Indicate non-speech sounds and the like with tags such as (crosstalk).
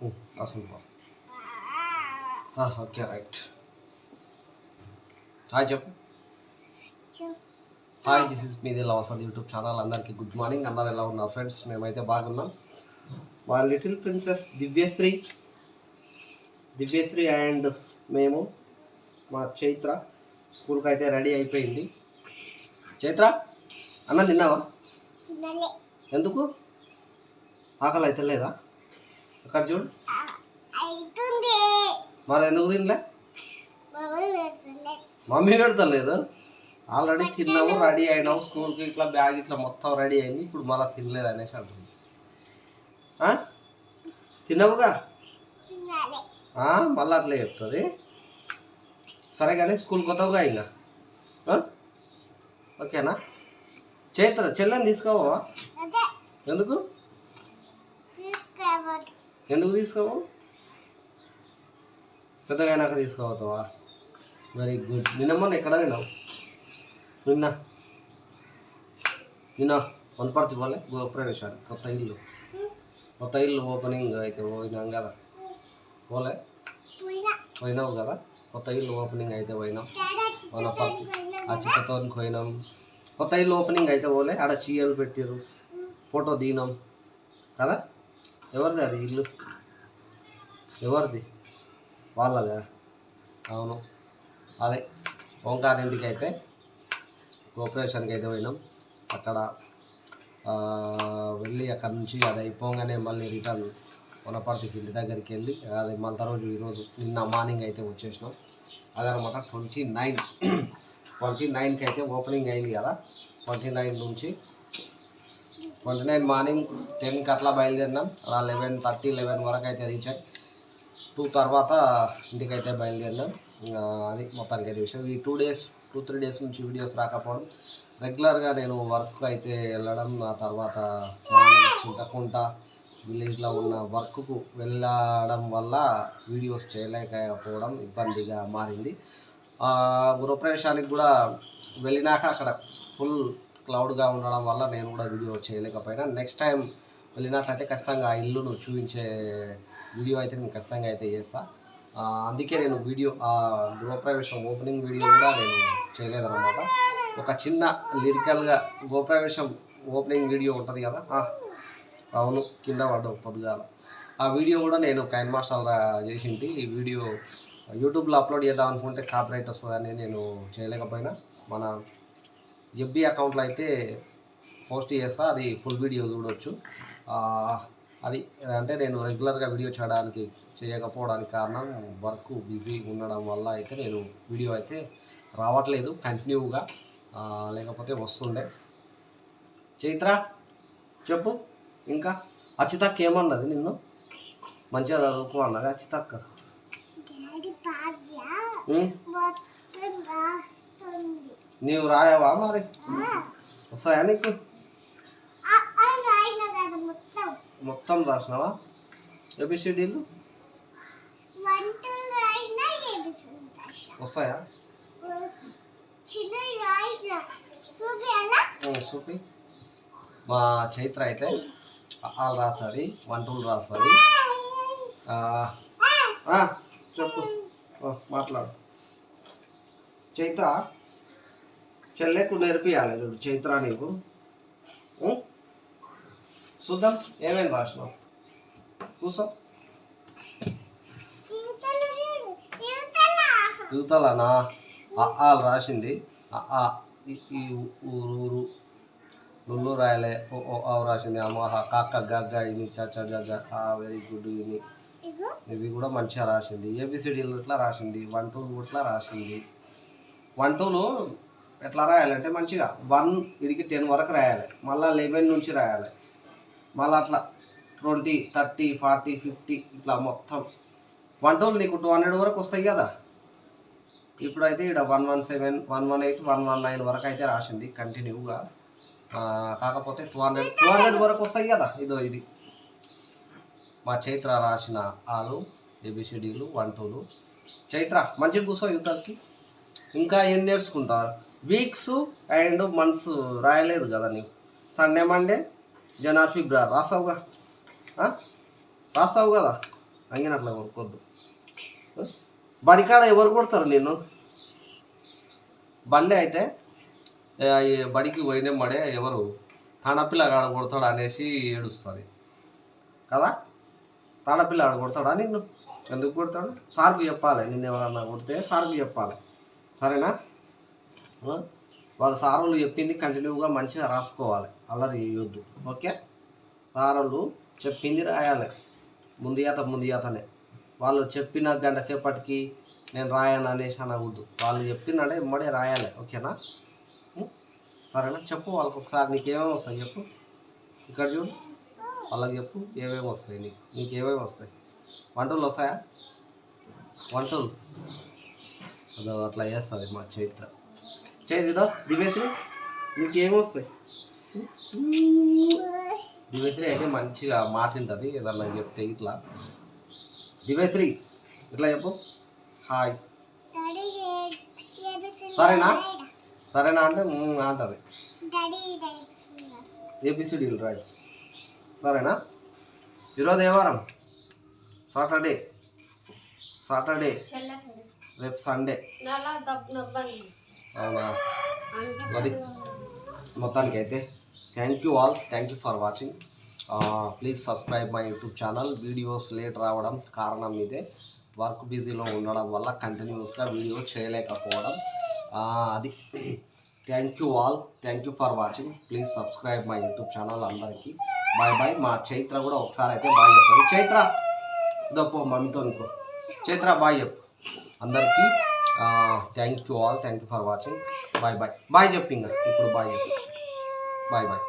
అసలు okay right hi చెప్పు hi this is మీది లవసద్ యూట్యూబ్ ఛానల్ అందరికీ గుడ్ మార్నింగ్ అందరు ఎలా ఉన్నారు ఫ్రెండ్స్ మేమైతే బాగున్నాం. మా little princess Divyashri Divyashri and మేము మా చైత్ర స్కూల్కి అయితే రెడీ అయిపోయింది. చైత్ర అన్న తిన్నావా? ఎందుకు? ఆకలి అయితే లేదా అక్కడ చూడు మరి ఎందుకు తినలే? మమ్మీ పెడతలే. మమ్మీ పెడతలేదు. ఆల్రెడీ తిన్నాము రెడీ అయినాము స్కూల్కి ఇట్లా బ్యాగ్ ఇట్లా మొత్తం రెడీ అయింది. ఇప్పుడు మళ్ళీ తినలేదు అనేసి అంటుంది? తిన్నావుగా? మళ్ళీ అట్లే చెప్తుంది. సరే కానీ స్కూల్ కొత్తగా ఇంకా? ఓకేనా? చైత్ర చెల్లెని తీసుకోవా ఎందుకు? ఎందుకు తీసుకోవు పెద్దగా అయినాక తీసుకోవతావా వెరీ గుడ్ నిన్న మొన్న ఎక్కడ విన్నావు నిన్న? నిన్న వనపర్తి పోలే? గృహప్రవేశానికి. కొత్త ఇల్లు. కొత్త ఇల్లు ఓపెనింగ్ అయితే పోయినాం కదా. పోలే? పోయినావు కదా? కొత్త ఇల్లు ఓపెనింగ్ అయితే పోయినాం. వనపర్తి. ఆ చిక్కతో పోయినాం. కొత్త ఇల్లు ఓపెనింగ్ అయితే పోలే? ఆడ చీయలు పెట్టిర్రు. ఫోటో దిగినాం. కదా? ఎవరిది అది ఇల్లు? ఎవరిది? వాళ్ళదా? అవును. అదే ఓంకార్ ఇంటికి అయితే కోఆపరేషన్కి అయితే పోయినాం. అక్కడ వెళ్ళి అక్కడ నుంచి అది అయిపోగానే మళ్ళీ రిటర్న్ వనపర్తికి ఇంటి దగ్గరికి వెళ్ళి అది మళ్ళీ రోజు ఈరోజు నిన్న మార్నింగ్ అయితే వచ్చేసినాం. అదనమాట ట్వంటీ నైన్. (clears throat) ట్వంటీ నైన్కి అయితే ఓపెనింగ్ అయింది కదా. ట్వంటీ నైన్ నుంచి ట్వంటీ నైన్ మార్నింగ్ టెన్కి అట్లా బయలుదేరినాం. అలా లెవెన్ థర్టీ లెవెన్ వరకు అయితే రీచ్ అయ్యి. టూ తర్వాత ఇంటికైతే బయలుదేరినాం. అది మొత్తానికి అయితే విషయం. ఈ two days two three days నుంచి వీడియోస్ రాకపోవడం. రెగ్యులర్గా నేను వర్క్ అయితే వెళ్ళడం ఆ తర్వాత మార్నింగ్ చింతకుంట విలేజ్లో ఉన్న వర్క్కు వెళ్ళడం వల్ల వీడియోస్ చేయలేకపోవడం ఇబ్బందిగా మారింది. ఆ, గృహప్రవేశానికి కూడా వెళ్ళినాక అక్కడ ఫుల్ క్లౌడ్గా ఉండడం వల్ల నేను కూడా వీడియో చేయలేకపోయినా. నెక్స్ట్ టైం వెళ్ళినట్లయితే ఖచ్చితంగా ఆ ఇల్లును చూపించే వీడియో అయితే నేను ఖచ్చితంగా అయితే చేస్తా. అందుకే నేను వీడియో ఆ గృహప్రవేశం ఓపెనింగ్ వీడియో కూడా నేను చేయలేదన్నమాట. ఒక చిన్న లిరికల్గా గృహప్రవేశం ఓపెనింగ్ వీడియో ఉంటుంది కదా? అవును కింద పడ్డావు పొద్దుగాల. ఆ వీడియో కూడా నేను కైన్ మాస్టర్ చేసింది. ఈ వీడియో యూట్యూబ్లో అప్లోడ్ చేద్దాం అనుకుంటే కాపీరైట్ వస్తుందని నేను చేయలేకపోయినా. మన ఎఫ్బి అకౌంట్లో అయితే పోస్ట్ చేస్తా అది ఫుల్ వీడియో చూడవచ్చు అది అంటే నేను రెగ్యులర్గా వీడియో చేయడానికి చేయకపోవడానికి కారణం వర్క్ బిజీ ఉండడం వల్ల అయితే నేను వీడియో అయితే రావట్లేదు కంటిన్యూగా లేకపోతే వస్తుండే. చైత్ర చెప్పు. ఇంకా అచితక్క ఏమన్నది నిన్ను? మంచిగా చదువుకో అన్నది అచితక్క డాడీ భాగ్య ఉం? మొత్తం రాస్తుంది నీవు రాయవా మరి? వస్తాయా నీకు? మొత్తం రాసినావా? ఏబిసిడీలు వస్తాయా? చూపి మా చైత్ర అయితే వాళ్ళు రాస్తుంది వంటలు రాస్తుంది. చెప్పు. మాట్లాడు. చైత్ర చెల్లెకు నేర్పియాలి. చూడు చైత్ర నీకు? చూద్దాం. ఏమేమి రాసినావు? యువతల యువతలనా? ఆలు రాసింది. ఈ ఊరు ఊరు లుల్లు రాయలే. ఓ ఓ రాసింది. అమ్మ కాక గగ్గ ఇని చ చ జ జ. ఆ వెరీ గుడ్ ఇని. ఇవి కూడా మంచిగా రాసింది. ఏబిసిడీలు ఇట్లా రాసింది? వన్ టూలు ఇట్లా రాసింది? వన్ టూలు ఎట్లా రాయాలంటే మంచిగా వన్ ఇడికి టెన్ వరకు రాయాలి. మళ్ళీ లెవెన్ నుంచి రాయాలి. మళ్ళీ అట్లా ట్వంటీ థర్టీ ఫార్టీ ఫిఫ్టీ ఇట్లా మొత్తం. వన్ టోల్ నీకు టూ హండ్రెడ్ వరకు వస్తాయి కదా. ఇప్పుడైతే ఇక్కడ one one seven one one eight one one nine వరకు అయితే రాసింది కంటిన్యూగా. కాకపోతే టూ హండ్రెడ్ టూ హండ్రెడ్ వరకు వస్తాయి కదా ఇదో ఇది. మా చైత్ర రాసిన ఆలు ఏబిసిడీలు వన్ టూలు. చైత్ర మంచిగా కూర్చో యుద్ధానికి ఇంకా ఏం నేర్చుకుంటారు? వీక్స్ అండ్ మంత్స్ రాయలేదు కదా నీవు? సండే మండే జనవరి ఫిబ్రవరి రాసావుగా? రాసావు రాస్తావు కదా అంగినట్లా కొనుక్కోద్దు. బడికాడ ఎవరు కొడతారు నేను బండి అయితే బడికి పోయిన మడే ఎవరు? తాడపిల్ల ఆడ కొడతాడు అనేసి ఏడుస్తుంది. కదా? తాడపిల్ల ఆడ కొడతాడా నిన్ను? ఎందుకు కొడతాడు? సార్కు చెప్పాలి నిన్ను ఎవరన్నా కొడితే సార్కు చెప్పాలి. సరేనా? వాళ్ళ సారులు చెప్పింది కంటిన్యూగా మంచిగా రాసుకోవాలి. అల్లరి చేయొద్దు. ఓకే? సారులు చెప్పింది రాయాలి. ముందు ఈత ముందు ఈతనే వాళ్ళు చెప్పిన గంట సేపటికి నేను రాయను అనేసి అనవద్దు. వాళ్ళు చెప్పినట్టే ఇమ్మడే రాయాలి. ఓకేనా? సరేనా? చెప్పు వాళ్ళకి ఒకసారి నీకేమేమి వస్తాయి చెప్పు. ఇక్కడ చూడు. వాళ్ళకి చెప్పు ఏమేమి వస్తాయి నీకు. నీకు ఏమేమి వస్తాయి? వంటలు వస్తాయా? వంటలు. అదో అట్లా చేస్తుంది మా చైత్ర చైత్ర దివేశ్రీ నీకేమొస్తాయి? దివేశ్రీ అయితే మంచిగా మాట్లాడుతుంది ఏదన్నా చెప్తే ఇట్లా. దివేశ్రీ ఇట్లా చెప్పు. హాయ్. సరేనా? సరేనా అంటే అంటది. డాడీ రాయి. సరేనా? ఈరోజు ఏ వారం సాటర్డే. సాటర్డే. రేపు సండే. అవునా? అది మొత్తానికి అయితే thank you all thank you for watching please subscribe my YouTube channel videos late రావడం కారణం ఇదే. వర్క్ బిజీలో ఉండడం వల్ల కంటిన్యూస్గా వీడియో చేయలేకపోవడం. అది. Thank you all thank you for watching please subscribe my YouTube channel అందరికీ. బాయ్ బాయ్ మా చైత్ర కూడా ఒకసారి అయితే బాయ్ చెప్తారు చైత్ర ఇదప్పో మమ్మీతో అనుకో చైత్ర బాయ్ చెప్పు. అందరికీ thank you all thank you for watching bye bye bye చెప్పు ఇంకా ఇప్పుడు బాయ్ చెప్పు బాయ్ బాయ్